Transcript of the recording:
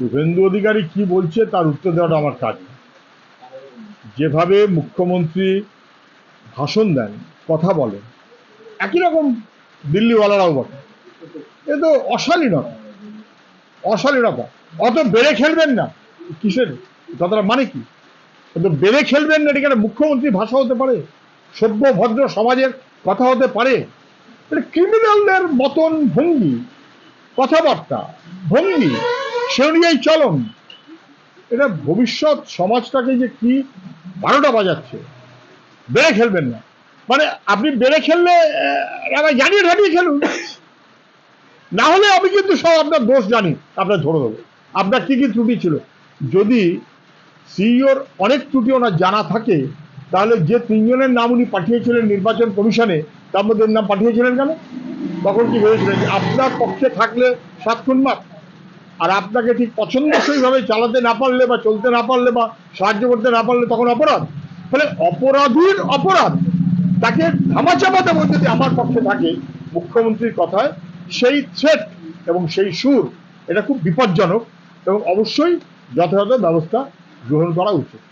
শুভেন্দু অধিকারী কি বলছে তার উত্তর দেওয়াটা আমার কাজ। যেভাবে মুখ্যমন্ত্রী ভাষণ দেন, কথা বলেন, একই রকম দিল্লিওয়ালারাও বলে এ তো অশালীনতা অশালীনতা অত বেড়ে খেলবেন না। কিসের? কথাটা মানে কি? অত বেড়ে খেলবেন না কি মুখ্যমন্ত্রী ভাষা হতে পারে? সভ্য, ভদ্র সমাজের কথা হতে পারে? ক্রিমিনালদের মতন ভঙ্গি। কথাবার্তা, ভঙ্গি। সে অনুযায়ী চলন। এটা ভবিষ্যৎ সমাজটাকে যে কি বারোটা বাজাচ্ছে, বেড়ে খেলবেন না। মানে আপনি বেড়ে খেললে এবার জানিয়ে ঢাকিয়ে খেলুন। না হলে আমি কিন্তু সব আপনার দোষ জানি, আপনার ধরে দেবো আপনার কি কি ত্রুটি ছিল? যদি সিইওর অনেক ত্রুটি ওনার জানা থাকে, তাহলে যে তিনজনের নাম উনি পাঠিয়েছিলেন নির্বাচন কমিশনে, তার মধ্যে নাম পাঠিয়েছিলেন কেন? তখন কি ভেবেছিলেন আপনার পক্ষে থাকলে সাত খুন মাপ আর আপনাকে ঠিক পছন্দসইভাবে চালাতে না পারলে বা চলতে না পারলে বা সাহায্য করতে না পারলে তখন অপরাধ। ফলে অপরাধীর অপরাধ তাকে ধামাচাপা দেবো যদি আমার পক্ষে থাকে, মুখ্যমন্ত্রীর কথায় সেই থ্রেট এবং সেই সুর, এটা খুব বিপজ্জনক এবং অবশ্যই যথাযথ ব্যবস্থা গ্রহণ করা উচিত।